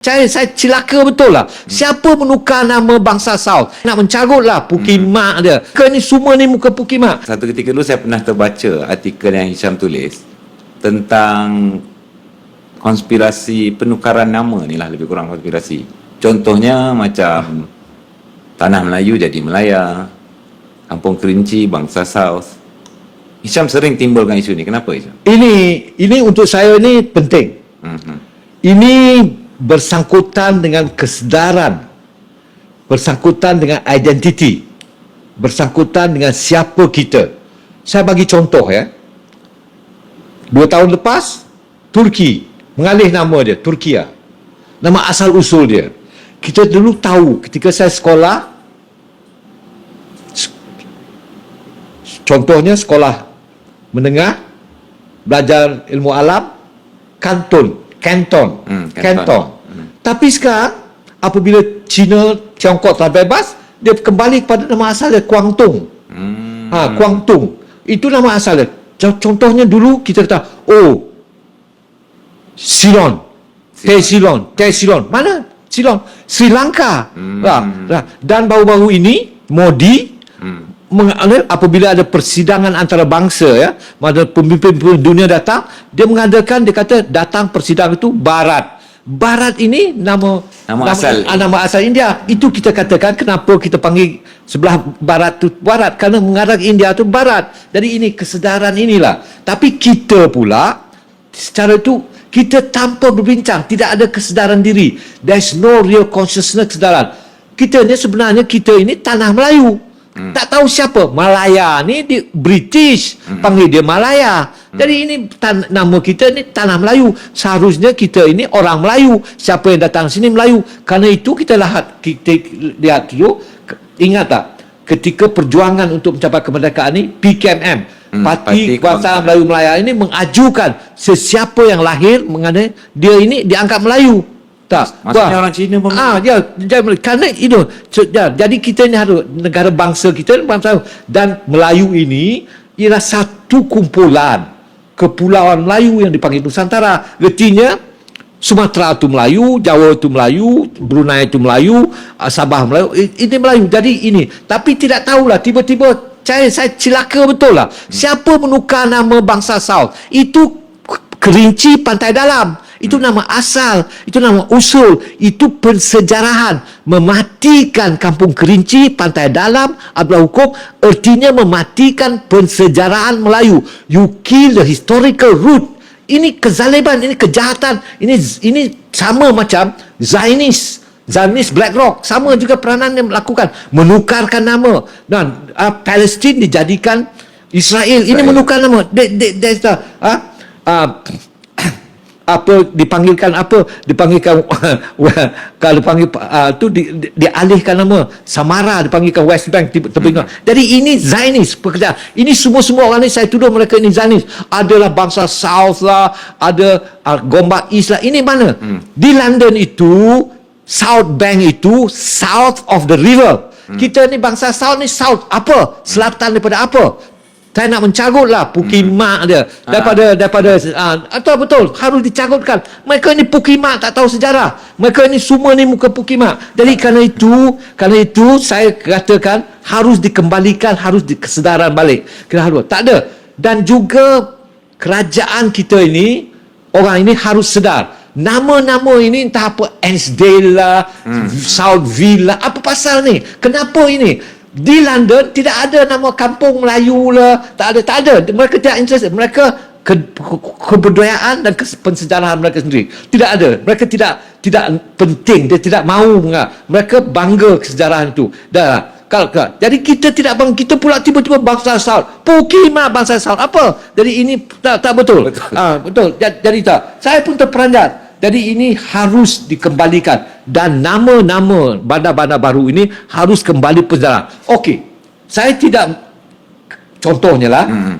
Saya, saya celaka betul lah. Siapa menukar nama bangsa South? Nak mencarut lah Pukimak dia. Ke ni semua ni muka Pukimak. Satu ketika dulu saya pernah terbaca artikel yang Hisham tulis tentang konspirasi penukaran nama ni lah lebih kurang konspirasi. Contohnya macam Tanah Melayu jadi Melaya, Kampung Kerinci bangsa South. Hisham sering timbulkan isu ni. Kenapa Hisham? Ini ini untuk saya ni penting. Mhm. Ini bersangkutan dengan kesedaran. Bersangkutan dengan identiti. Bersangkutan dengan siapa kita. Saya bagi contoh ya. Dua tahun lepas, Turki mengalih nama dia, Turkia. Nama asal usul dia. Kita dulu tahu ketika saya sekolah, contohnya sekolah menengah, belajar ilmu alam, kanton, kanton, Hmm, kanton. kanton. Tapi sekarang, apabila China, Tiongkok telah bebas, dia kembali kepada nama asal dia, Kuangtung. Hmm. Ha, Kuangtung. Itu nama asal dia. Co- Contohnya dulu kita kata, oh, Ceylon. Teh Ceylon. Teh Ceylon. Mana? Ceylon. Sri Lanka. Hmm. Ha, ha. Dan baru-baru ini, Modi, Hmm. Apabila ada persidangan antara bangsa ya, mana pemimpin dunia datang, dia mengadakan dia kata datang persidangan itu barat. Barat ini nama Nama asal. ah, nama asal India. Itu kita katakan kenapa kita panggil sebelah barat tu barat kerana mengarah India tu barat. Jadi ini kesedaran inilah. Tapi kita pula secara itu kita tanpa berbincang tidak ada kesedaran diri. There's no real consciousness kesedaran. Kita ni sebenarnya kita ini tanah Melayu. Hmm. Tak tahu siapa. Malaya ni di British hmm. panggil dia Malaya. Hmm. Jadi ini tan- nama kita ni tanah Melayu. Seharusnya kita ini orang Melayu. Siapa yang datang sini Melayu. Karena itu kita lihat kita lihat dulu ingat tak ketika perjuangan untuk mencapai kemerdekaan ni PKMM Hmm, Parti Parti Kebangsaan Melayu Melaya ini mengajukan sesiapa yang lahir mengenai dia ini dianggap Melayu. Tak. Maksudnya Wah. orang Cina pun Ah, ya, dia, kerana itu. So, ya, jadi kita ni harus negara bangsa kita bangsa dan Melayu ini ialah satu kumpulan kepulauan Melayu yang dipanggil Nusantara. Artinya Sumatera itu Melayu, Jawa itu Melayu, Brunei itu Melayu, ah, Sabah Melayu, ini Melayu. Jadi ini. Tapi tidak tahulah tiba-tiba saya, saya celaka betul lah. Siapa menukar nama bangsa South? Itu Kerinci Pantai Dalam. Itu nama asal, itu nama usul, itu pensejarahan. Mematikan kampung Kerinci, Pantai Dalam, adalah hukum, artinya mematikan pensejarahan Melayu. You kill the historical root. Ini kezaliman, ini kejahatan. Ini ini sama macam Zionis. Zionis Black Rock sama juga peranan yang melakukan menukarkan nama dan uh, Palestin dijadikan Israel. Ini Israel. menukar nama. There, there, there's the, uh, uh, apa dipanggilkan apa? Dipanggilkan kalau panggil uh, tu di, di, dialihkan nama. Samara dipanggilkan West Bank tiba tepi hmm. jadi ini Zionis pekerjaan. Ini semua-semua orang ni saya tuduh mereka ini Zionis. Adalah bangsa South lah ada uh, Gombak East lah. Ini mana? Hmm. di London itu South Bank itu south of the river. Hmm. kita ni bangsa South ni south apa? Selatan daripada apa saya nak mencarut lah pukimak dia. Daripada daripada uh, atau betul harus dicarutkan. Mereka ni pukimak tak tahu sejarah. Mereka ni semua ni muka pukimak jadi kerana itu kerana itu saya katakan harus dikembalikan harus kesedaran balik. Kita harus. Tak ada. Dan juga kerajaan kita ini orang ini harus sedar. Nama-nama ini entah apa Ansdale lah hmm. Southville lah apa pasal ni? Kenapa ini di London tidak ada nama kampung Melayu lah. Tak ada tak ada. Mereka tidak interest. Mereka ke, ke- kebudayaan dan kes- pensejarahan mereka sendiri. Tidak ada. Mereka tidak tidak penting. Dia tidak mahu mereka bangga kesejarahan itu. Dah. Kalau jadi kita tidak bang kita pula tiba-tiba bangsa South Pukima bangsa South apa? Jadi ini tak tak betul. Betul. Ah, betul. Jadi tak. Saya pun terperanjat jadi ini harus dikembalikan dan nama-nama bandar-bandar baru ini harus kembali perjalanan. Okey. Saya tidak contohnya lah. Hmm.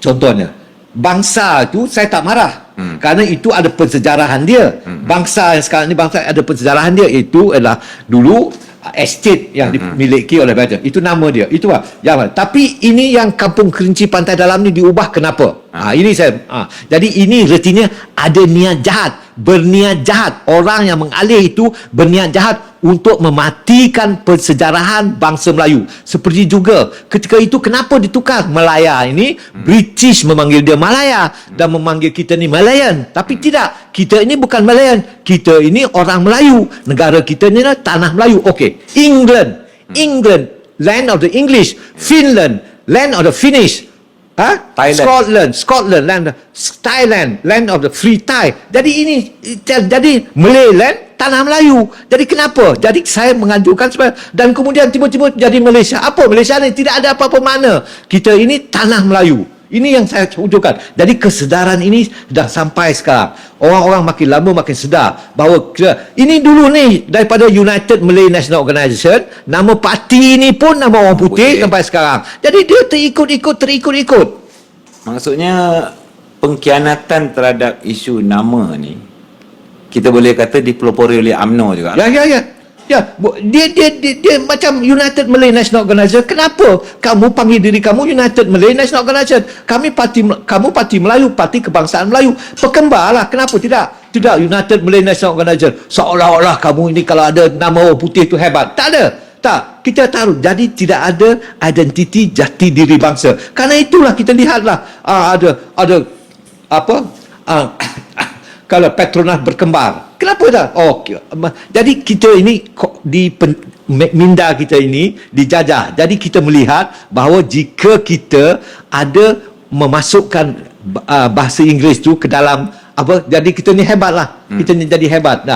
Contohnya bangsa itu saya tak marah. Hmm. Kerana itu ada pensejarahan dia. Bangsa yang sekarang ni bangsa ada pensejarahan dia itu adalah dulu uh, estate yang dimiliki oleh Belanda. Itu nama dia. Itu lah. Yang, tapi ini yang kampung kerinci pantai dalam ni diubah kenapa? Ha, ini saya. Ha, jadi ini retinya ada niat jahat berniat jahat. Orang yang mengalih itu berniat jahat untuk mematikan persejarahan bangsa Melayu. Seperti juga ketika itu kenapa ditukar Malaya ini British memanggil dia Malaya dan memanggil kita ni Malayan. Tapi tidak, kita ini bukan Malayan. Kita ini orang Melayu. Negara kita ni adalah tanah Melayu. Okey, England, England, land of the English, Finland, land of the Finnish. Ha? Thailand. Scotland, Scotland, land Thailand, land of the free Thai. Jadi ini jadi Malay land tanah Melayu. Jadi kenapa? Jadi saya mengajukan supaya dan kemudian tiba-tiba jadi Malaysia. Apa Malaysia ni tidak ada apa-apa makna. Kita ini tanah Melayu. Ini yang saya wujudkan. Jadi kesedaran ini dah sampai sekarang. Orang-orang makin lama makin sedar bahawa kita, ini dulu ni daripada United Malay National Organisation, nama parti ini pun nama orang putih Putih. sampai sekarang. Jadi dia terikut-ikut, terikut-ikut. Maksudnya pengkhianatan terhadap isu nama ni kita boleh kata dipelopori oleh UMNO juga. Ya, ya, ya. Ya, dia, dia, dia, dia macam United Malay National Organisation. Kenapa kamu panggil diri kamu United Malay National Organisation? Kami parti kamu parti Melayu, parti kebangsaan Melayu. Perkembarlah. Kenapa tidak? Tidak United Malay National Organisation. Seolah-olah kamu ini kalau ada nama orang putih itu hebat. Tak ada. Tak, kita tahu. Jadi tidak ada identiti jati diri bangsa. Karena itulah kita lihatlah ah, ada ada apa? Ah, kalau Petronas berkembar. Kenapa dah? Oh, jadi kita ini di minda kita ini dijajah. Jadi kita melihat bahawa jika kita ada memasukkan uh, bahasa Inggeris tu ke dalam apa jadi kita ni hebat lah. Kita ni jadi hebat. Nah,